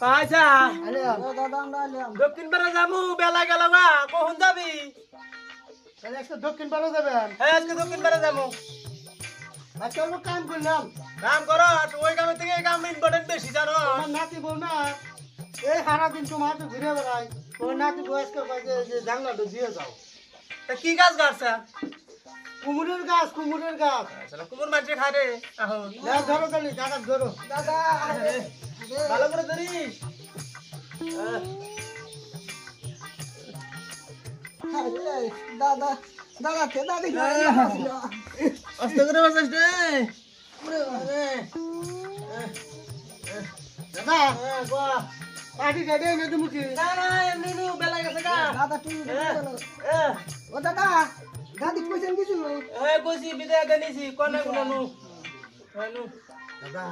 পাইছা আরে দাদা আমরা আইলাম দক্ষিণ পাড়া যামু বেলা গেল গা কখন যাবি? আজকে দক্ষিণ পাড়া যাবেন? হ্যাঁ আজকে দক্ষিণ পাড়া যাব। আজকে অল্প কাম করলাম। কাম করো ওই কামের থেকে এই কাম ইম্পর্টেন্ট বেশি জানো? আমার নাতি বউ না? এই সারা দিন তোমার তো ঘুরে বেড়াই ওই নাতি বয়স্ক পাইছে যে জানলাটা দিয়ে যাও। তা কি গাছ গাছছা কুমুরের গাছ কুমুরের গাছ। কুমুর মাঝে খায় রে। আহো। না ধরো তাহলে দাদা ধরো। দাদা ভালো করে ধরিস। দাদা দাদা কে দাদি আস্তে করে বাঁচাস রে। দাদা হ্যাঁ। পাটি কাটে এনে তুমি কি না না এমনি বেলা গেছে দাদা তুই ও দাদা দাদি কইছেন কিছু এ কইছি বিদায় দেনিছি কোনে কোনে নু হ্যাঁ, নু দাদা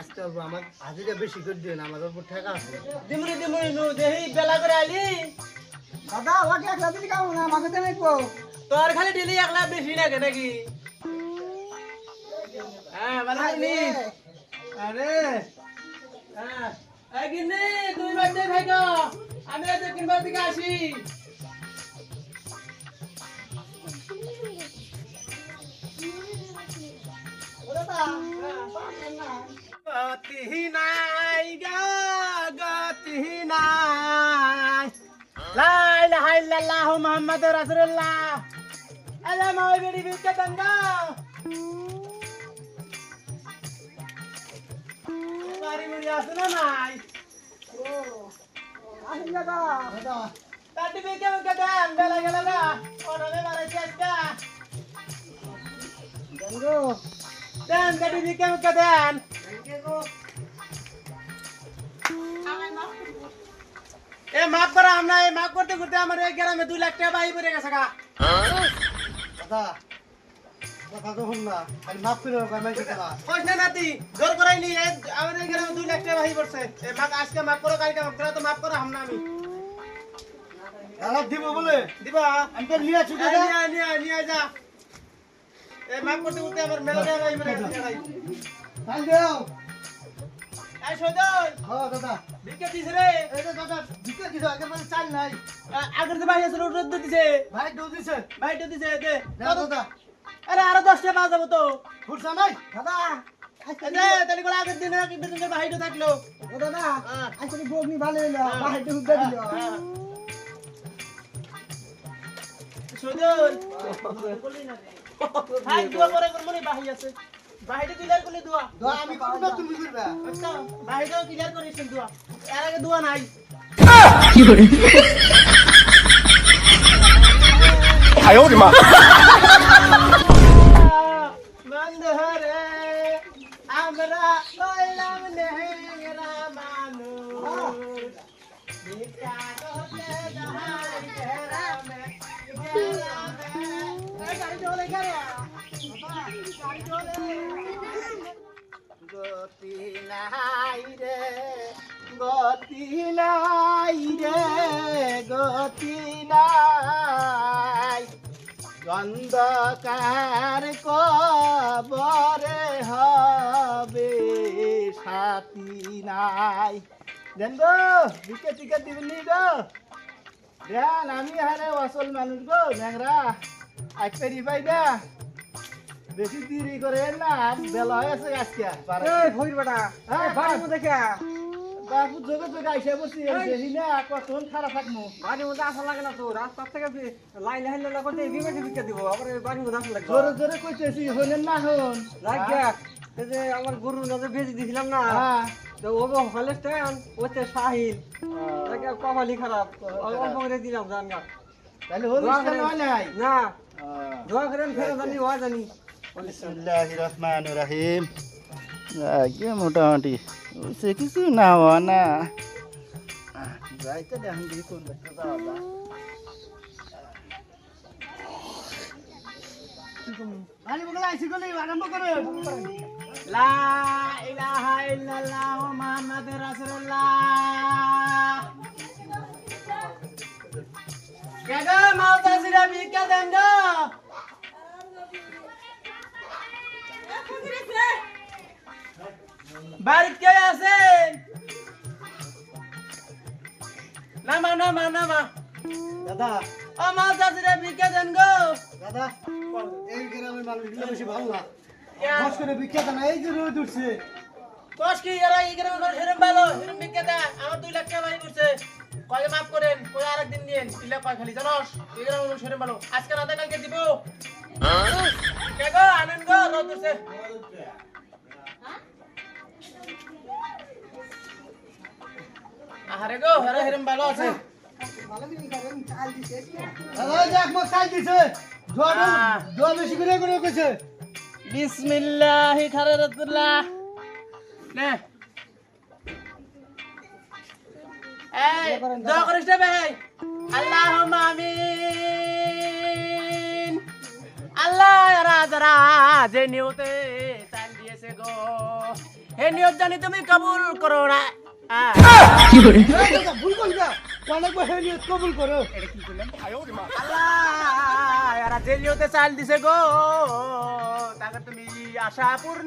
আজকে আমার হাজিরা বেশি করে দিন আমার উপর ঠেকা আছে। দিমুরি দিমুরি নু দেহি বেলা করে আইলি। দাদা ওকে এক রাতে কাম না আমাকে তো নাই কো। তোর খালি ডেলি একলা বেশি নাকি নাকি? হ্যাঁ ভালো নিস। আরে। হ্যাঁ। গিন্নি তুই বাড়িতে থাকো। আমি দক্ষিণ বাড়ি থেকে আসি। গতি নাই গতি নাই লা ইলাহা ইল্লাল্লাহ মুহাম্মাদুর রাসূলুল্লাহ আলা মাই বেড়ি বিকে দঙ্গা বাড়ি মুড়ি আসে নাই ও আসেন দাদা দাদা তাটি বিকে বিকে দেন বেলা গেল গঙ্গো দেন তাটি বিকে বিকে দেন। এ মাফ করো আমরা এই মাফ করতে করতে আমার এই গ্রামে দুই লাখ টাকা বাহি পড়ে গেছে গা। দাদা কথা তো শুন না খালি মাফ করে দেবো আমি দাদা কইস না নাতি জোর করাই নি আমার এই গ্রামে দুই লাখ টাকা বাহি পড়ছে। এ মাক আজকে মাফ করো কালকে মাফ করো তো মাফ করো হামনা আমি। দাদা দিব বলে? দিবা? আমি তো নিয়ে এই দাদা। নিয়ে নিয়ে যা। এ মাফ করতে করতে মেলা টাকা এই সজল! হ্যাঁ দাদা। ভিক্ষা রে। এই যে দাদা দিতে দিছ আগে মানে চাল নাই। আগের যে ভাই আছে রোদ দিছে। ভাই দিছে। ভাই তো দিছে দে দাদা। আরে আরও দশটা পাওয়া যাব তো। ফুরসা নাই? দাদা এই তাহলে করে আগের দিনে কি বেতন ভাই থাকল। ও দাদা বগনি ভালো উঠে দিল। সুজন ভাই দোয়া করে করে মনে বাহি আছে। বাহিতে ক্লিয়ার করলে দোয়া? দোয়া আমি করব না তুমি করবে। আচ্ছা বাহিতেও ক্লিয়ার করেছেন দোয়া। এর আগে দোয়া নাই। বন্ধরে গতি নাই রে, গতি নাই রে, গতি নাই। গন্ধকার কবরে হবে সাথী নাই। দেন গো বিকে টিকে দিবেন গো। দেন, আমি হারে আসল মানুষ গো, ন্যাংরা। আজকে রিপাই না বেশি দেরি করে না বেলা হয়ে আছে আজকে। এই ভইর বেটা হ্যাঁ, এই বাড়ির মধ্যে কে? বাবু যোগে যোগে আইসা বসি দেখি না কতক্ষণ খারাপ থাকব। বাড়ির মধ্যে আসা লাগে না তো রাস্তা থেকে বি- লাইন লাইন লাইন করতে বিমেছে বিকে দিব আবার বাড়ির মধ্যে আসা লাগবে। জোরে জোরে কইতেছি হইলেন না হন। রাখ দেখ যে আমার গরু না যে বেঁচে দিছিলাম না হ্যাঁ। তো ও হলে স্ট্যান্ড ওতে সাহিল কপালি খারাপ। অল্প করে দিলাম জান গা তাহলে অনুষ্ঠান না। দোয়া করেন ফেরত জানি হয় জানি বিসমিল্লাহির রহমানির রহিম আগে মোটামুটি হয়েছে কিছু না হওয়া না রাইতে দেখেন দেখি কোন দেখতে যাওয়া লা ইলাহা বাড়িতে কে আছেন নামা নামা নামা। দাদা। ও মাওতাসিরা ভিক্ষা দেন গো। দাদা এই গ্রামের মানুষগুলো বেশি ভালো না। বস করে বিখ্যাত না এই যে রোদ উঠছে। কস কি এরা এই গ্রামে ঘর হেরম ভালো হেরম ভিক্ষা দেয়? আমার দুই লাখ টাকা বাড়ি করছে কয়ে মাফ করেন কয়ে আরেকদিন দিন দিলে কয় খালি জানোস? এই গ্রামে মানুষ হেরম ভালো। আজকে রাতে কালকে দিব। কে গো আনন্দ গো রোদ আহারে গো হেরে হেরম ভালো আছে। দাদা ওই যে একমত চাল দিছে আহ। জোয়া বেশি করে করে কইছে। বিসমিল্লাহি খারাতুল্লাহ নে। এই দোয়া করিস না ভাই আল্লাহুম্মা আমিন। আল্লাহ রাজারা যে নিয়তে চাল দিয়েছে গো হে নিয়ত জানি তুমি কবুল করো না নিয়ে কবুল করো নিয়তে চাল দিছে গো তাকে তুমি আশা করে।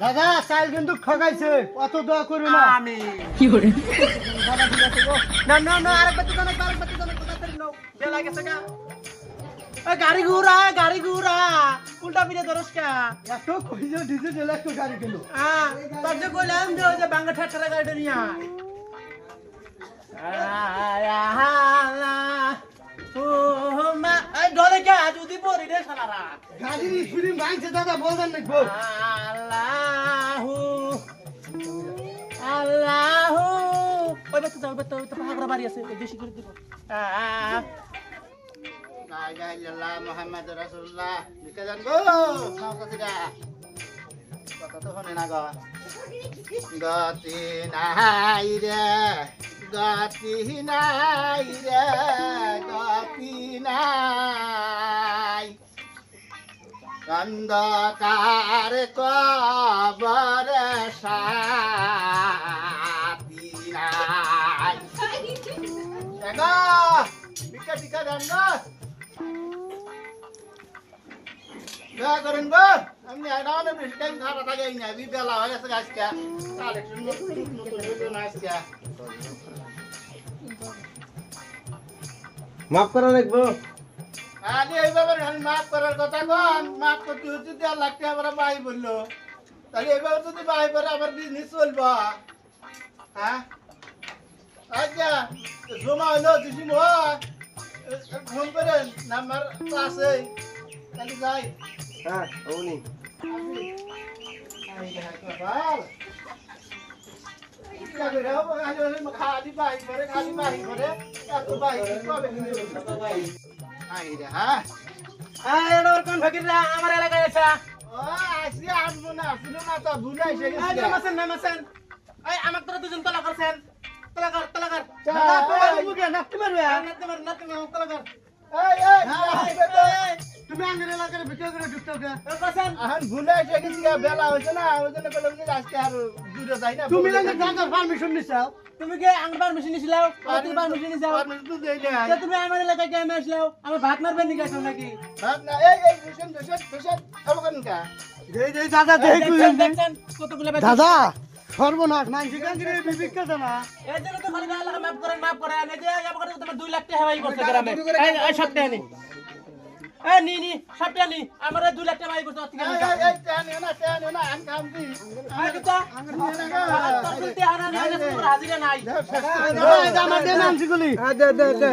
দাদা চাল কিন্তু ঠকাইছে অত দোয়া করো না আমি না না না আরেকবার তো আরেকবার তো বেলা গেছে গা গাড়ি ঘুরা গাড়ি ঘুরা। উল্টা পিঠে ধরস কা? এত কইছে ডিজিটাল একটু গাড়ি গেল। হ্যাঁ তোর যে কইলাম যে ওই যে বাঙ্গা ঠাট্টারা গাড়িটা নিয়ে আয়। ডরে কে যদি পড়ি রে শালারা গাড়ির স্পিড মাইছে দাদা বলবেন না গো আল্লাহু আল্লাহু ওই বাচ্চা যাও বাচ্চা তো পাহাড় বাড়ি আছে বেশি করে দিব লা ইলাহা ইল্লাল্লাহ মুহাম্মাদুর রাসূলুল্লাহ। লিখে যান গো। সাউকাতিরা কথা তো শুনে না গো। গতি নাই রে, গতি নাই রে, গতি নাই। অন্ধকার কবর সাথী নাই। দেখো টিকা টিকা দেন গো। দয়া করেন গো। আমি না বেশি টাইম খারাপ থাকে না হয়ে গেছে আজকে। কালেকশন নতুন নতুন হইল না আজকে। মাফ করে আরে আমি মাফ করার কথা কন মাফ করতে হচ্ছে দেড় লাখ টাকা আমরা ভাই বলল। তাহলে এইভাবে যদি ভাই করে আমার বিজনেস চলবো। হ্যাঁ? আচ্ছা জমা হইল দিদিম হয় ফোন করেন নাম্বার আছে তাহলে যাই। হ্যাঁ হ্যাঁ এই এটা ওর কোন ফকিররা আমার এলাকায় আছে আসি আসব না আসলো না তো ভুলে এই গেছি নামাছেন এই আমার তোরা দুজন তলা করছেন তলা কর তলা কর নাচতে পারবে নাতে মার নাতে মার তলা কর এই এই, তুমি আঙ্গের এলাকার ভিতরে করে ঢুকতে হবে এখন ভুলে এসে গেছি বেলা হয়েছে না ওই জন্য বললাম যে আজকে আর দূরে যাই না তুমি লাগে দাদার পারমিশন নিছাও তুমি কি আঙ্গুর পারমিশন নিছিলাও? তুমি পারমিশন নিছাও পারমিশন তো দেই নাই। তা তুমি আমার এলাকায় কেমন আসলাও আমার ভাত মারবেন নি গেছো নাকি? ভাব না, এই এই বসেন বসেন বসেন খাব কেন কা এই এই দাদা দেখছেন, দেখছেন কতগুলো দাদা সর্বনাশ মানসিক কাঞ্জিরে বিবিক্ষত না? এই জন্য তো খালি আল্লাহ মাফ করেন মাফ করেন। এই যে আমার তোমার দুই লাখ টাকা হাওয়াই গ্রামে এই এই সব টাকা নি নি নি নি আমার দুই লাখ টাকা হাওয়াই করছে এই এই টান না টান না আন কাম দি এই কিন্তু তোর শুনতে আনা নাই না তোর হাজিরা নাই আমার দেন আনছি গুলি দে দে দে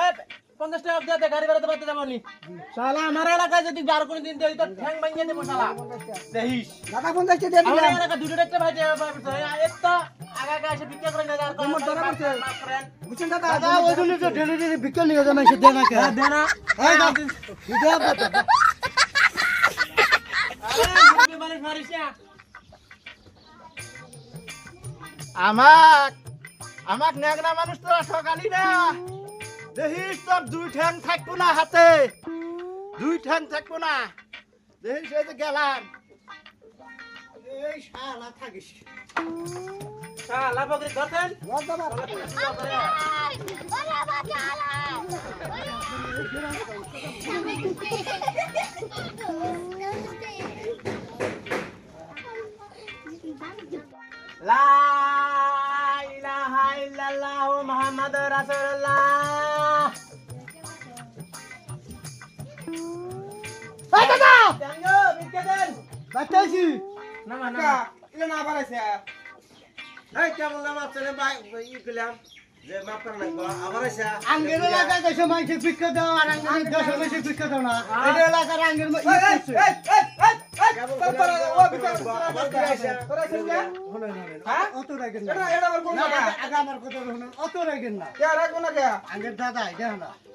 এই পঞ্চাশ টাকা দিয়ে গাড়ি বেড়াতে পারতে যাব নি। শালা আমার এলাকায় যদি বার করে দিন দেই তোর ঠ্যাং ভাঙিয়ে দেবো শালা। দেখিস। দাদা কোন দেখতে দে আমার এলাকা দুটো একটা ভাই একটা এসে করে আর কোন মাফ করেন। বুঝছেন দাদা দাদা ওই জন্য তো ডেলিভারি বিকেল নিয়ে যাবেন সে দেন কে? দে এই দাদা। আরে মানুষ মারিস না। আমাক আমাক ন্যাংরা মানুষ তোরা সকালি না। দেখিস তোর দুই ঠ্যাং থাকব না হাতে। দুই ঠ্যাং থাকব না। দেখিস এই যে গেলাম। এই শালা থাকিস। শালা বকরি লা ইলাহা ইল্লাল্লাহ মুহাম্মাদুর রাসূলুল্লাহ। এই দাদা জানো বিকে দেন। বাচ্চাছি না না কা, এটা না পারাইছে এই কেমন নাম আপনার ভাই? ই করলাম যে মাপ করে লাগবো। আবার এসে আঙ্গের এলাকায় দেশে মানুষের ভিক্ষা দাও আর আঙ্গের দেশে বেশি ভিক্ষা দাও না। এটা এলাকার আঙ্গের মা- অত রাগেন না। এটা এটা আবার কোন না, জায়গা? আগে- আগে আমার কথা শোনেন, অত রাগেন না। কে রাখব না কে? আঙ্গের দাদা, এটা না।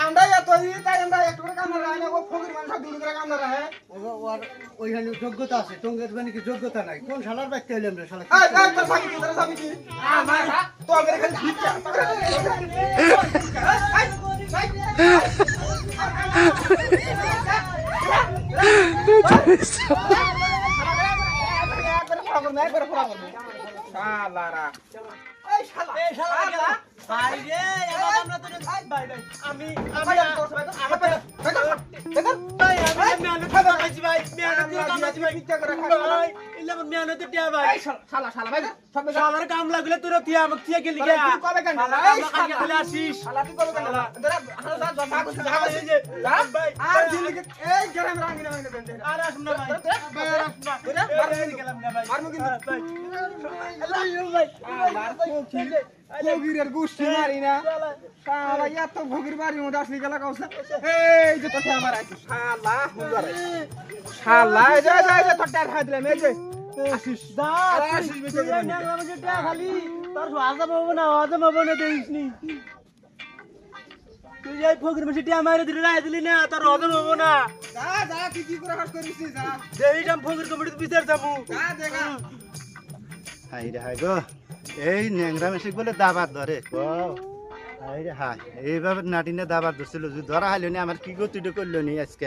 আমরা এত তাই আমরা একটু করে কাম না ও ফকির মানুষ দুটো করে কাম না রাখে ও- ওর ওইখানে যোগ্যতা আছে টঙ্গের মানে কি যোগ্যতা নাই কোন শালার ব্যক্তি হইলাম রে শালা তোর স্বামী করে তোর স্বামী কি আমার তো আগে খালি ভিক্ষা শালারা এই শালা এই শালা ভাই রে এবার আমরা তো ভাই ভাই আমি আমি ভাই আমি আমি করে খাইছি ভাই আমি করে কামাইছি ভাই ভাই ইল্লা আমার মেহনত টিয়া ভাই। শালা শালা ভাই সব শালার কাম লাগলে তোর তিয়া আমাকে তিয়া গেলি গা তুই কবে কেন? শালা এই কাম কাকে শালা। চলে আসিস। শালা তুই কবে কেন? তোরা হালা যা যা যা এই যে ভাই। আর জিলিকে এই গ্রামে রাঙ্গি না রাঙ্গি দেন আর আসুন না ভাই। ভাই আর আসুন না তোরা মার গেলাম না ভাই। মারমু কিন্তু। ভাই। ভাই ভগিরের গুষ্টি মারি না। শালা। এত ভগির বাড়ির মধ্যে আসলি গেলা কাউসা এই যে তোকে আমার আছে শালা হুজার। শালা এই যে এই যে, এই যে তোর টায়ার খাই দিলাম এই যে। আসিস দা আরে আসিস বেঁচে তুই যাবি। ন্যাংরা মাঝে টিয়া খালি। তোর হাজাম হবে না হাজাম হবে না দেখিস নি তুই যাই ফকির মাঝে টিয়া মারে দিলি রায় দিলি না তোর হাজাম হবে না। যা যা কি কি করে হাস করিস যা। দেইটাম ফকির কমিটি বিচার যাব। যা দেখা। হাই রে হাই গো। এই ন্যাংরা মেশিক বলে দাবার ধরে। ক হাই রে হাই। এইভাবে নাটিনে দাবার ধরছিল। যদি ধরা নি আমার কি গতিটা করল নি আজকে?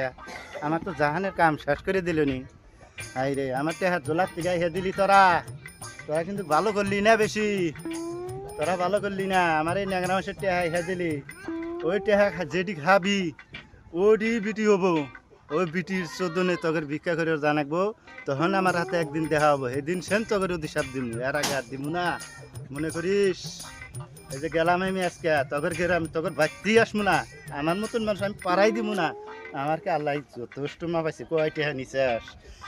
আমার তো জাহানের কাম শেষ করে দিল নি। হাই রে, আমার টেহার জোলার থেকে হে দিলি তোরা। তোরা কিন্তু ভালো করলি না বেশি। তোরা ভালো করলি না, আমার এই ন্যাংরা মাসের টেহা হে দিলি। ওই টেহা যেটি খাবি, ওটি বিটি হব। ওই বিটির চোদ্দনে তগের ভিক্ষা করে জানাকবো তখন আমার হাতে একদিন দেখা হব। সেদিন সেন তগের অধিসাপ দিমু, এর আগে আর দিমু না। মনে করিস, এই যে গেলাম আমি আজকে, তগর গেলাম তগর বাড়তি আসমু না। আমার মতন মানুষ আমি পারাই দিব না। আমার কে আল্লাহ যথেষ্ট মা পাইছে কয়টি হ্যাঁ নিচে আস।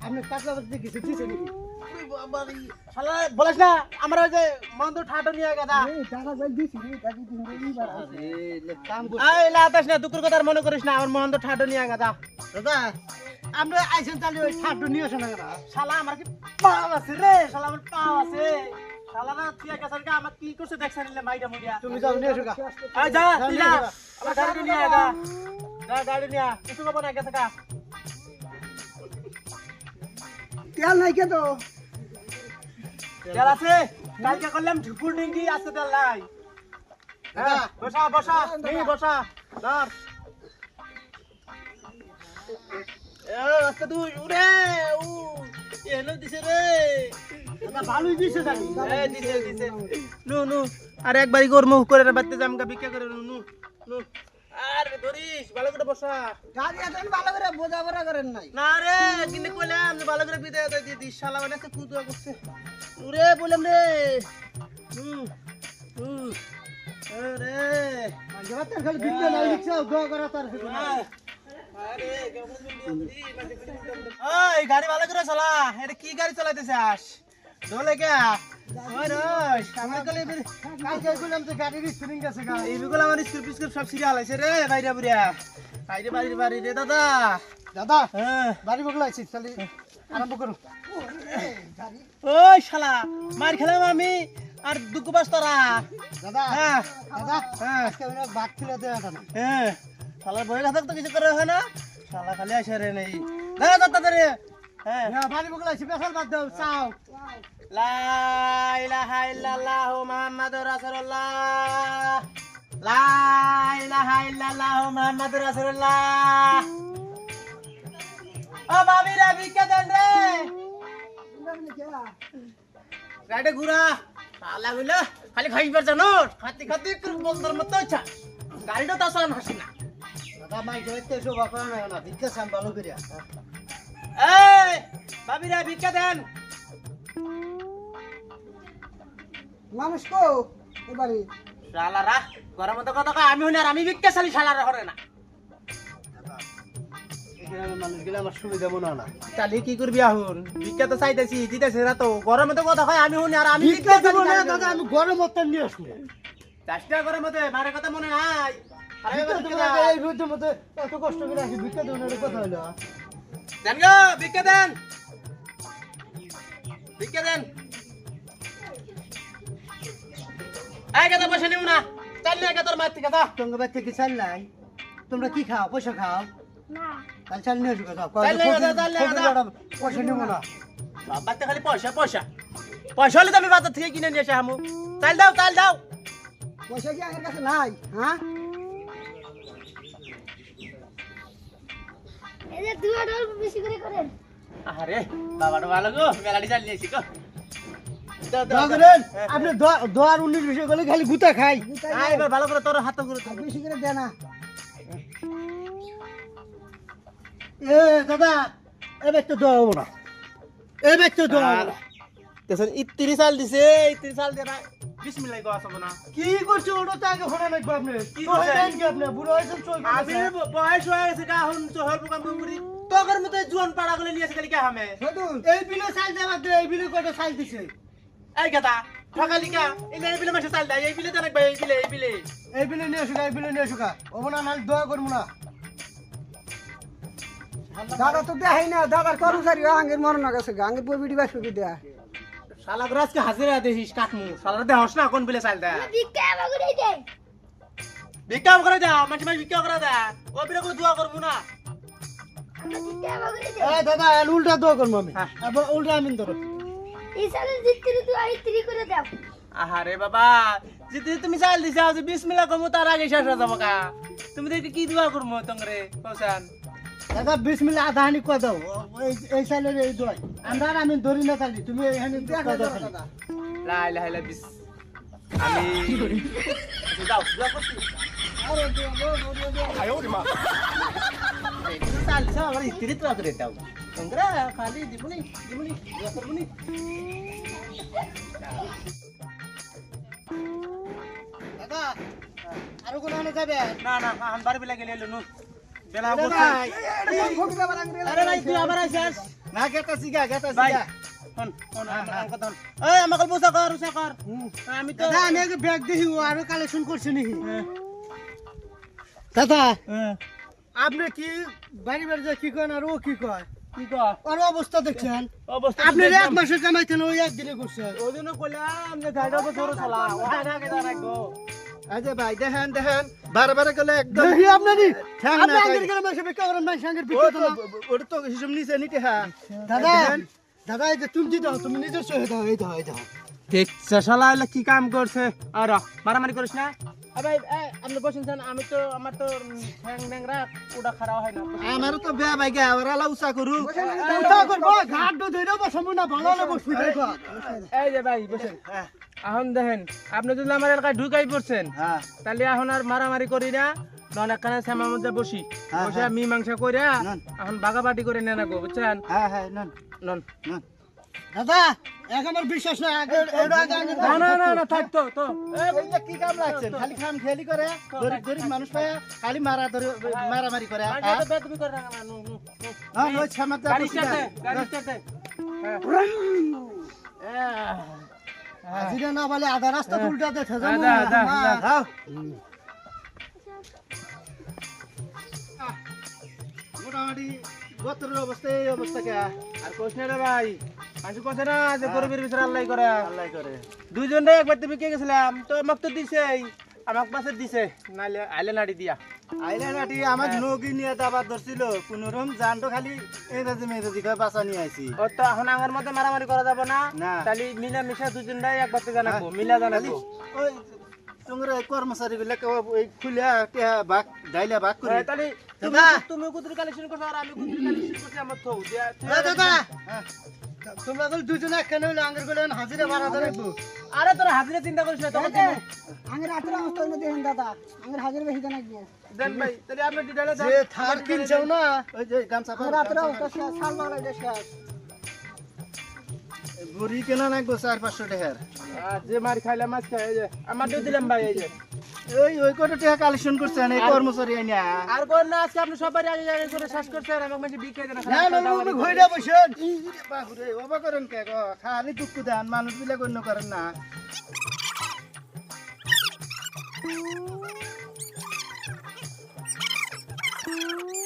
আপনি কিছু দিছে বলিস না আমরা ওই যে মন্দ ঠাটো নিয়ে গেদা লাতাস না দুকুর কথা মনে করিস না আমার মন্দ ঠাটো নিয়ে গেদা দাদা আমরা আইসেন তাহলে ওই নিয়ে আসো না শালা আমার কি পাও আছে রে? শালা আমার পাও আছে। শালা না তুই একা সরকা আমার কি করছে দেখছ নিলে মাইটা মুড়িয়া? তুমি যাও নিয়ে গা। আয় যা তুই যা। আমার গাড়ি নিয়ে আয় যা। গাড়ি নিয়ে কিছু কব না গেছে কা তেল নাই কে তো? তেল আছে কালকে করলাম ডিঙ্গি আজকে তেল নাই। হ্যাঁ। বসা বসা নি বসা ধর। আর একবারই গরম করে বাড়তে যাম গা ভিক্ষা করে নু নু নু। আর ধরিস ভালো করে বসা। গাড়ি এখন ভালো করে বোঝাপড়া করেন নাই। না রে কিন্তু কইলাম যে ভালো করে বিদায় দিয়ে দিস শালা মানে একটা কুদুয়া করছে। উরে বললাম রে। হুম হুম। আরে। জবাব খালি বিদ্যা নাই লিখছে দোয়া করা তার আয় ওই গাড়ি ভালো করে চালা। এটা কি গাড়ি চালাইতেছে আস? দোলে রস আমার কলে কালকে কইলাম তো গাড়ির স্প্রিং আছে গা এইগুলো আমার স্কুল ফিস্কুল সব সিরিয়াল আছে রে বাইরে বুড়িয়া। বাইরে বাড়ি বাড়ি রে দাদা। দাদা হ্যাঁ। বাড়ি বগলাইছি তাহলে আরম্ভ করো। ওই শালা মার খেলাম আমি আর দুঃখ পাস তোরা। দাদা হ্যাঁ। দাদা হ্যাঁ। হ্যাঁ। শালার বই কথা তো কিছু করে হয় না। শালা খালি আসে রে নেই। দাদা দাদা রে রাইডে ঘুরা। খালি খাইবার জানো খাতি খাতি করে বলদর মতো ইচ্ছা গাড়িটা তো আসলে হাসি না। দাদা মাই জয়তে এসো বাপা না না ভিক্ষা সাম ভালো করিয়া। এই বাবি রে ভিক্ষা দেন। মানুষ কো এবারে শালারা গরম মতো কথা কয় আমি হইনা আর আমি ভিক্ষা চালি শালারা হরে না। মানুষ গেলে আমার সুবিধা মনে না। তাহলে কি করবি এখন ভিক্ষা তো চাইতেছি দিতেছে না তো। গরমে তো কথা আমি হইনি আর আমি ভিক্ষা ভিক্ষা দেবো না দাদা আমি গরম অত্যান নিয়ে আসব। চেষ্টা করে মতে মারে কথা মনে নাই। ভিক্ষা। এই মতো এত কষ্ট করে আসি ভিক্ষা দেবো না কথা হলো। দেন গো ভিক্ষা দেন। ভিক্ষা দেন। এই কথা পয়সা নিও না। চাল থেকে তোমার বাচ্চা কি চাল নাই। তোমরা কি খাও? পয়সা খাও? না। তাহলে চাল নিয়ে। পয়সা নেব না বাচ্চা খালি পয়সা পয়সা। পয়সা হলে তো আমি বাজার থেকে কিনে নিয়ে আসি হামু। চাল দাও চাল দাও। পয়সা কি আমার কাছে নাই হ্যাঁ? দুয়া অল্প বেশি করে করেন। আরে বাবাটা ভালো গো মেলাটি চাল নিয়েছি গো। দাও, দাও, দোয়া দাও। করেন। আপনি দোয়ার উনিশ বিষয় করলে খালি গুতা খাই। ভালো করে তোর হাত করে বেশি করে দে না। এ দাদা এবার তো দোয়া হব না। এবার তো দোয়া হব না। তেসন ইত্তিরি চাল দিছে ইত্তিরি চাল দিয়ে না। বিসমিল্লাহ কো আসব না। কি করছ? ওটা তো আগে শোনা লাগবে আপনি। কি তো? হইলেন কি আপনি? বুড়ো হয়েছেন চল আমি বয়স হয়ে গেছে গা এখন চহল প্রোগ্রাম করি তোর মতো জোয়ান পাড়া গুলো নিয়ে আসে খালি কে হামে। এই বিলে চাল দেওয়া দে এই বিলে কত চাল দিছে? এই কথা ঠকালি এই এই বিলে মাসে চাল দেয়। এই বিলে জানাক ভাই এই বিলে এই বিলে। এই বিলে নিয়ে আসুকা এই বিলে নিয়ে আসুকা হব না নাহলে দোয়া করব না। দাদা তো দেখাই না দাদার কর্মচারী আঙ্গের মরণ গেছে আঙ্গের বই বিডি বাস কি দেয়া। শালা করে আজকে হাজিরা দেখিস কাটমু শালা দেহস না কোন বিলে চাল দেয় ভিক্ষা আমাকে দিয়ে দে। ভিক্ষা করে দে মাঝে মাঝে ভিক্ষা করে দে। ও বিলে করে দোয়া করব না। দে। এ দাদা উল্টা দোয়া করব আমি। হ্যাঁ। আবার উল্টা আমি ধরো। এই সালে জিত্তিরি তুই আই তিরি করে দাও। আহারে বাবা যদি তুমি চাল দিছা যে বিসমিল্লাহ করব তার আগে শেষ হয়ে যাব কা। তুমি দেখি কি দোয়া করব তংরে পৌঁছান দাদা বিশ মিনিট আধা হানি কয় দাও এই এই সাইলের এই দোয়াই। আমরা আর আমি ধরি না চালি তুমি এখানে কয় দাও খালি। লা ইলাহা ইল্লা বিস আমি যাও দোয়া করছি এই তো চাল দিছা আমার স্ত্রী তো করে দাও। তংরা খালি দিবনি দিবনি দোয়া করবনি। দাদা আরও কোনো আনে যাবে? না না আন বাড়ি বেলা গেলে লনু বেলা আরে বসে ভাই, আরে ভাই তুই আবার আইছিস না দাদা আরও হ্যাঁ, হ্যাঁ, আপনি কি বাড়ি বাড়ি যা কি করেন আর ও কি কয়? কি অবস্থা দেখছেন? অবস্থা আপনি এক মাসে কামাইতেন ওই একদিনে করছেন ওই জন্য কইলাম যে চালা আচ্ছা ভাই দেখেন দেখেন। বারে বারে গেলে একদম দেখি আপনারই ঠ্যাং আপনি না গেলে মাসে বিক্রি করেন মাসে আগের বিক্রি তো তো না। ওটা তো হিসাব নিচে নিতে হ্যাঁ। দাদা দাদা এই যে তুমি দাও তুমি নিজের দাও দাও দেখছে শালা কি কাম করছে? আর মারামারি করিস না? ভাই আপনি বসেন আমি তো আমার তো ঠ্যাং ন্যাংরা ওটা খারাপ হয় না। তো বেয়া ভাই গা ওরা উচা করু। উঠা করব ঘাট দো ধইরা বসবো না ভালো হলে বসবি এই যে ভাই বসেন। এখন দেখেন আপনি যদি আমার এলাকায় ঢুকাই পড়ছেন হ্যাঁ। তাহলে এখন আর মারামারি করি না নন একখানে শ্যামার মধ্যে বসি। হ্যাঁ, বসে হ্যাঁ। মীমাংসা করে এখন বাগাবাটি করে নেন বুঝছেন? হ্যাঁ হ্যাঁ নন। নন। নন। দাদা এখন আর বিশ্বাস না না না না থাক তো তো। কি কাম লাগছে? খালি খাম খেলি করে গরিব গরিব মানুষ পায় খালি মারা ধরে মারামারি করে। হ্যাঁ? না। হ্যাঁ। ওই হাজিরা বলে আধা রাস্তা উল্টা দেখে যা, যা, যা, যা। মোটামুটি বতরের অবস্থা এই অবস্থা কে? আর কোশ রে ভাই মানুষ কোসে না যে গরিবের বিচার আল্লাহ করে। আল্লাহ করে। দুইজন রে একবার তুমি কে গেছিলাম তো আমাকে তো দিছেই। আমাকে পাশে দিছে নাইলে আইলে নাড়ি দিয়া। আইলে নাটি আমার নৌকি নিয়ে দাবার ধরছিল কোনোরকম জানটো খালি ইংরেজি মেংরেজি করে বাঁচা নিয়ে আইছি। ও তো এখন আঙ্গার মধ্যে মারামারি করা যাবে না। তাহলে মিলা মিশা দুজন রাই একবার তো জানাব মিলা জানাব ওই তোমরা কর্মচারী বিলাক ওই খুলিয়া টিয়া ভাগ ডাইলা ভাগ করে। হ্যাঁ, তাহলে তুমি তুমি কুতুর কালেকশন করছ আর আমি কুতুর কালেকশন করছি আমার তো দিয়া দাদা তোমরা তো দুজনে একখানে হইলে আঙ্গের হাজিরা বাড়া ধরে আরে তোর হাজিরে চিন্তা করিস না আঙের অবস্থা হইল দাদা। আঙের হাজার বেশি দেন একদিন দেন ভাই তাহলে আপনি ডিটেইলে যে থার কিনছেও না ওই যে গামছা হাতের অবস্থা শেষ সাল দেশ বুড়ি কেনা চার পাঁচশো টাকার। যে মার খাইলাম আজকে এই যে আমার দিয়ে দিলাম ভাই এই যে। ওই ওই কত টাকা কালেকশন করছেন? এই কর্মচারী আইনা। আর কোন না আজকে আপনি সবাই আগে আগে করে শ্বাস করছেন আমাকে মানে বিক্রি দেন না না না ঘইরা বসেন। বাহুরে ওবা করেন কে গো? খালি দুঃখ দেন মানুষ বিলে গণ্য করেন না। বসে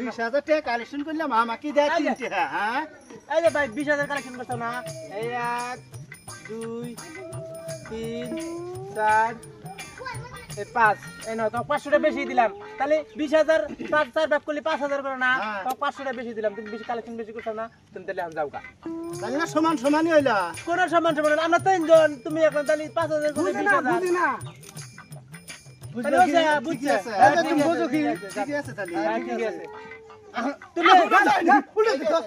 বিশ হাজার টাকা কালেকশন করলাম আমাকে দেয় তিন টাকা হ্যাঁ এই যে ভাই বিশ হাজার কালেকশন করছ না? এই এক দুই তিন চার এই পাঁচ। এই নয় তোমাকে পাঁচশোটা বেশি দিলাম। তাহলে বিশ হাজার চার ভাগ করলে পাঁচ হাজার করে না। হ্যাঁ। তোমাকে পাঁচশোটা বেশি দিলাম। তুমি বেশি কালেকশন বেশি করছ না তুমি তাহলে আমি যাও গা। তাহলে না সমান সমানই হইলা। কোন সম্মান সম্মান আমরা তিনজন তুমি এখন তাহলে পাঁচ হাজার করে বিশ হাজার। বুঝি না তাহলে হচ্ছে, হ্যাঁ, ঠিকই বুঝছে। আছে হ্যাঁ, হ্যাঁ, ঠিক তুমি আছে, বোঝো কি ঠিক আছে, ঠিকই আছে তাহলে হ্যাঁ, ঠিক আছে আহ, তুমি উল্টে দিছো।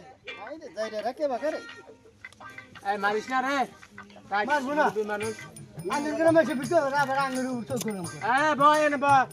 আইরে, যাই রে, রাখে বাকা রে। এই মারিস না রে মারবো না। দুই মানুষ আঙ্গুর গ্রামে এসে বিটো, রাবার আঙ্গুর উঠছো গরম করে। হ্যাঁ বয় এনে বয়